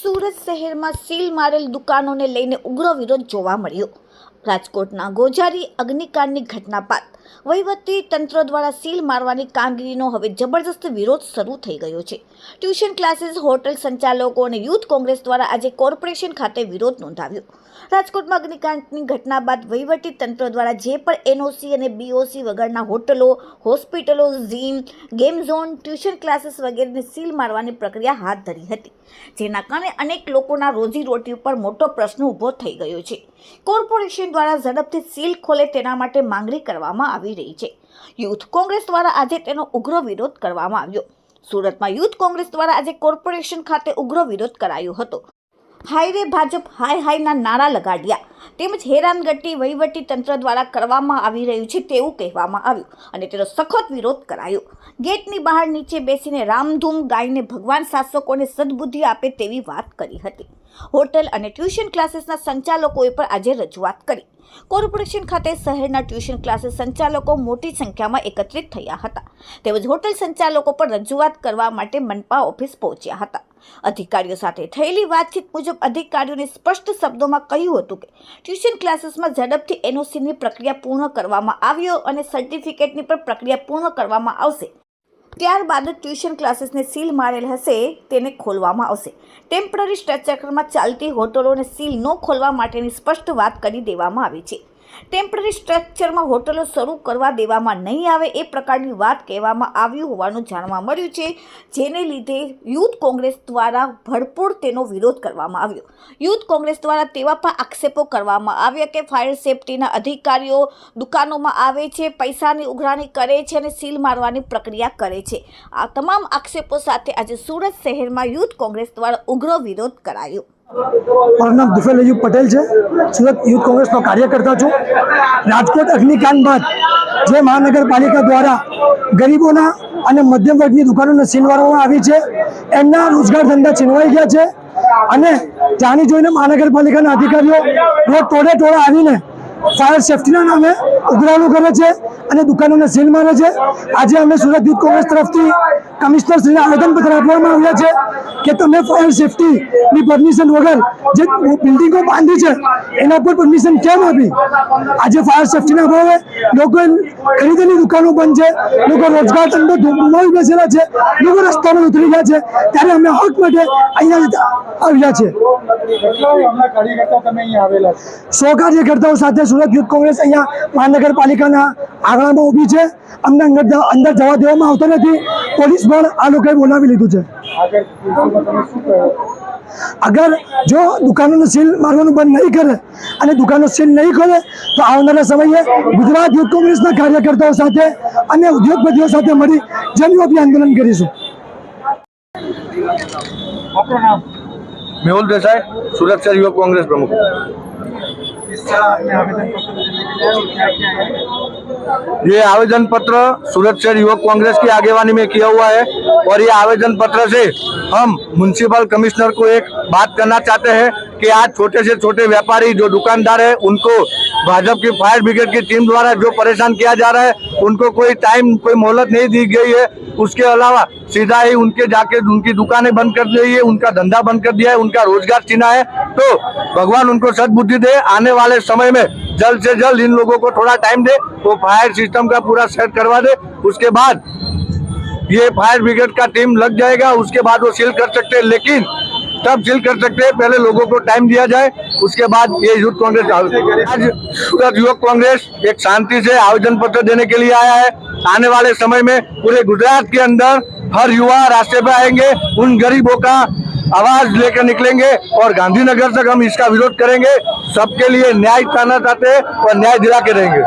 સુરત શહેરમાં સીલ મારેલ દુકાનોને લઈને ઉગ્ર વિરોધ જોવા મળ્યો. રાજકોટના ગોજારી અગ્નિકાંડની ઘટના બાદ વહીવટી તંત્ર દ્વારા સીલ મારવાની કામગીરીનો હવે જબરજસ્ત વિરોધ શરૂ થઈ ગયો છે. ટ્યુશન ક્લાસીસ, હોટેલ સંચાલકો અને યુથ કોંગ્રેસ દ્વારા આજે કોર્પોરેશન ખાતે વિરોધ નોંધાવ્યો. રાજકોટમાં અગ્નિકાંડની ઘટના બાદ વહીવટી તંત્ર દ્વારા જે પણ એનઓસી અને બીઓસી વગરના હોટલો, હોસ્પિટલો, gym, game zone, tuition classes વગેરેને સીલ મારવાની પ્રક્રિયા હાથ ધરી હતી. જેના કારણે અનેક લોકોના રોજીરોટી ઉપર મોટો પ્રશ્ન ઊભો થઈ ગયો છે. કોર્પોરેશન દ્વારા ઝડપથી સીલ ખોલે તેના માટે માંગણી કરવામાં આવી રહી છે. યુથ કોંગ્રેસ દ્વારા આજે તેનો ઉગ્ર વિરોધ કરવામાં આવ્યો. સુરતમાં યુથ કોંગ્રેસ દ્વારા આજે કોર્પોરેશન ખાતે ઉગ્ર વિરોધ કરાયો હતો. હાઈવે ભાજપ, હાય હાયના નારા લગાડ્યા. તેમજ હેરાનગતિ વહીવટી તંત્ર દ્વારા કરવામાં આવી રહ્યું છે તેવું કહેવામાં આવ્યું અને તેનો સખત વિરોધ કરાયો. ગેટની બહાર નીચે બેસીને રામધૂમ ગાઈને ભગવાન શાસકોને સદબુદ્ધિ આપે તેવી વાત કરી હતી. હોટેલ અને ટ્યુશન ક્લાસીસના સંચાલકોએ પણ આજે રજૂઆત કરી. કોર્પોરેશન ખાતે શહેરના ટ્યુશન ક્લાસીસ સંચાલકો મોટી સંખ્યામાં એકત્રિત થયા હતા. તેમજ હોટેલ સંચાલકો પણ રજૂઆત કરવા માટે મનપા ઓફિસ પહોંચ્યા હતા. અધિકારીઓ સાથે થયેલી વાતચીત મુજબ અધિકારીઓને સ્પષ્ટ શબ્દોમાં કહ્યું હતું કે ટ્યુશન ક્લાસીસમાં ઝડપથી એનઓસીની પ્રક્રિયા પૂર્ણ કરવામાં આવ્યો અને સર્ટિફિકેટની પણ પ્રક્રિયા પૂર્ણ કરવામાં આવશે. ત્યારબાદ ટ્યુશન ક્લાસીસને સીલ મારેલ હશે, તેને ખોલવામાં આવશે. ટેમ્પરરી સ્ટ્રક્ચરમાં ચાલતી હોટલોને સીલ ન ખોલવા માટેની સ્પષ્ટ વાત કરી દેવામાં આવી છે. ટેમ્પરરી સ્ટ્રક્ચરમાં હોટલો શરૂ કરવા દેવામાં નહીં આવે એ પ્રકારની વાત કહેવામાં આવ્યું હોવાનું જાણવા મળ્યું છે, જેને લીધે યુથ કોંગ્રેસ દ્વારા ભરપૂર તેનો વિરોધ કરવામાં આવ્યો. યુથ કોંગ્રેસ દ્વારા તેવા પણ આક્ષેપો કરવામાં આવ્યા કે ફાયર સેફટીના અધિકારીઓ દુકાનોમાં આવે છે, પૈસાની ઉઘરાણી કરે છે અને સીલ મારવાની પ્રક્રિયા કરે છે. આ તમામ આક્ષેપો સાથે આજે સુરત શહેરમાં યુથ કોંગ્રેસ દ્વારા ઉગ્ર વિરોધ કરાયો. મારું નામ દુફેલ અયુબ પટેલ છે. સુરત યુથ કોંગ્રેસનો કાર્યકર્તા છું. રાજકોટ અગ્નિકાંડ બાદ જે મહાનગરપાલિકા દ્વારા ગરીબોના અને મધ્યમ વર્ગની દુકાનોને છીનવાડવામાં આવી છે. એમના રોજગાર ધંધા છીનવાઈ ગયા છે. અને જાણી જોઈને મહાનગરપાલિકાના અધિકારીઓ રોજ ટોળે ટોળે આવીને ફાયર સેફટીના નામે ઉઘરાણું કરે છે અને દુકાનોને સીલ મારે છે. આજે અમે સુરત યુથ કોંગ્રેસ તરફથી કમિશનર શ્રીને આવેદનપત્ર આપવામાં આવ્યા છે કે તમે ફાયર સેફટીની પરમિશન વગર જે બિલ્ડિંગો બાંધી છે, એના પર પરમિશન કેમ આપી? આજે ફાયર સેફટીના અભાવે લોકો ખરીદેલી દુકાનો બંધ છે, લોકો રોજગાર ધંધો ગુમાવી બેસેલા છે, લોકો રસ્તા પર ઉતરી ગયા છે. ત્યારે અમે હક માટે અહીંયા આવ્યા છે સો કાર્યકર્તાઓ સાથે સુરત યુથ કોંગ્રેસ અહીંયા મહાનગરપાલિકાના આંગણામાં ઊભી છે. અમને અંદર જવા- દેવામાં આવતો નથી. પોલીસ પણ આ લોકોએ બોલાવી લીધું છે. અગર જો દુકાનોનું સીલ મારવાનું બંધ નહીં કરે અને દુકાનો સીલ નહીં ખોલે તો આવનારા સમયે ગુજરાત યુથ કોંગ્રેસના કાર્યકર્તાઓ સાથે અને ઉદ્યોગપતિઓ સાથે મળી જનવ્યાપી આંદોલન કરીશું. આપણું નામ? मेहुल देसाई शहर युवक कांग्रेस प्रमुख। ये आवेदन पत्र सूरत युवक कांग्रेस की आगेवानी में किया हुआ है और ये आवेदन पत्र से हम म्यूनसिपल कमिश्नर को एक बात करना चाहते हैं कि आज छोटे से छोटे व्यापारी जो दुकानदार है, उनको भाजपा की फायर ब्रिगेड की टीम द्वारा जो परेशान किया जा रहा है, उनको कोई टाइम, कोई मोहलत नहीं दी गई है। उसके अलावा सीधा ही उनके जाके उनकी दुकानें बंद कर दी है, उनका धंधा बंद कर दिया है, उनका रोज़गार छीना है। तो भगवान उनको सदबुद्धि दे, आने वाले समय में जल्द से जल्द इन लोगों को थोड़ा टाइम दे, वो फायर सिस्टम का पूरा सेट करवा दे। उसके बाद ये फायर ब्रिगेड का टीम लग जाएगा, उसके बाद वो सील कर सकते हैं। लेकिन तब सील कर सकते हैं, पहले लोगों को टाइम दिया जाए, उसके बाद ये यूथ कांग्रेस आज सूरत युवक कांग्रेस एक शांति से आवेदन पत्र देने के लिए आया है। आने वाले समय में पूरे गुजरात के अंदर हर युवा रास्ते पे आएँगे, उन गरीबों का आवाज़ लेकर निकलेंगे और गांधीनगर तक हम इसका विरोध करेंगे। सबके लिए न्याय पाना चाहते और न्याय दिला के रहेंगे।